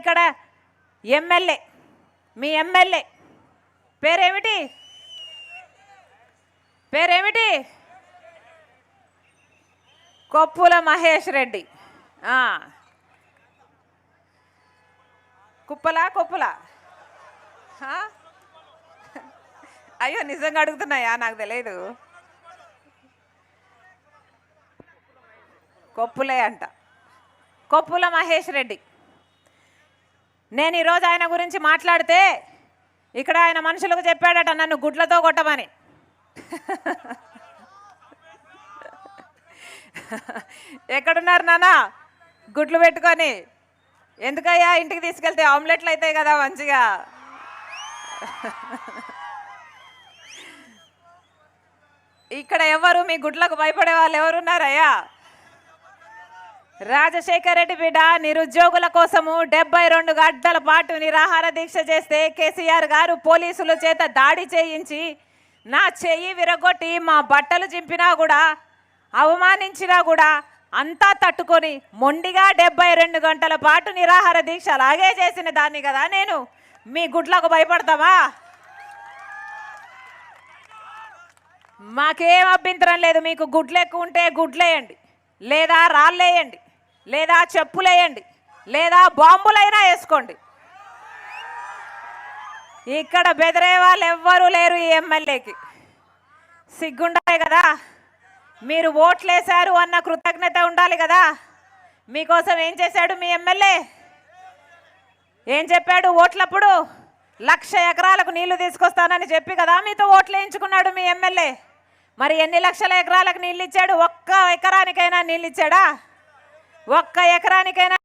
ఇక్కడ ఎమ్మెల్యే మీ ఎమ్మెల్యే. పేరేమిటి? పేరేమిటి? కొప్పుల మహేష్ రెడ్డి. ఆ. కుప్పలా కొప్పులా? అయ్యో నిజంగా అడుగుతున్నాయా? నాకు తెలియదు కొప్పులే అంట. కొప్పుల మహేష్ రెడ్డి. నేను ఈరోజు ఆయన గురించి మాట్లాడితే ఇక్కడ ఆయన మనుషులకు చెప్పాడట నన్ను గుడ్లతో కొట్టమని. ఎక్కడున్నారు నాన్న? గుడ్లు పెట్టుకొని. ఎందుకయ్యా ఇంటికి తీసుకెళ్తే ఆమ్లెట్లు అవుతాయి కదా మంచిగా? ఇక్కడ ఎవరు? మీ గుడ్లకు భయపడే వాళ్ళు ఎవరున్నారయ్యా? రాజశేఖర రెడ్డి బిడ్డ నిరుద్యోగుల కోసము డెబ్బై రెండు గంటల పాటు నిరాహార దీక్ష చేస్తే కేసీఆర్ గారు పోలీసుల చేత దాడి చేయించి నా చెయ్యి విరగొట్టి మా బట్టలు చింపినా కూడా అవమానించినా కూడా అంతా తట్టుకొని మొండిగా డెబ్బై రెండు గంటల పాటు నిరాహార దీక్ష అలాగే చేసిన దాన్ని కదా నేను. మీ గుడ్లకు భయపడతావా? మాకేం అభ్యంతరం లేదు మీకు గుడ్లు ఎక్కువ ఉంటే గుడ్లేయండి లేదా రాళ్ళేయండి. లేదా చెప్పులేయండి లేదా బాంబులైనా వేసుకోండి. ఇక్కడ బెదిరే వాళ్ళు ఎవ్వరూ లేరు ఈ ఎమ్మెల్యేకి. సిగ్గుండాలి కదా? మీరు ఓట్లేశారు అన్న కృతజ్ఞత ఉండాలి కదా? మీకోసం ఏం చేశాడు మీ ఎమ్మెల్యే? ఏం చెప్పాడు ఓట్లప్పుడు? లక్ష ఎకరాలకు నీళ్ళు తీసుకొస్తానని చెప్పి కదా మీతో ఓట్లు వేయించుకున్నాడు మీ ఎమ్మెల్యే. మరి ఎన్ని లక్షల ఎకరాలకు నీళ్ళు ఇచ్చాడు ఒక్క ఎకరానికైనా నీళ్ళు ఇచ్చాడా ఒక్క ఎకరానికైనా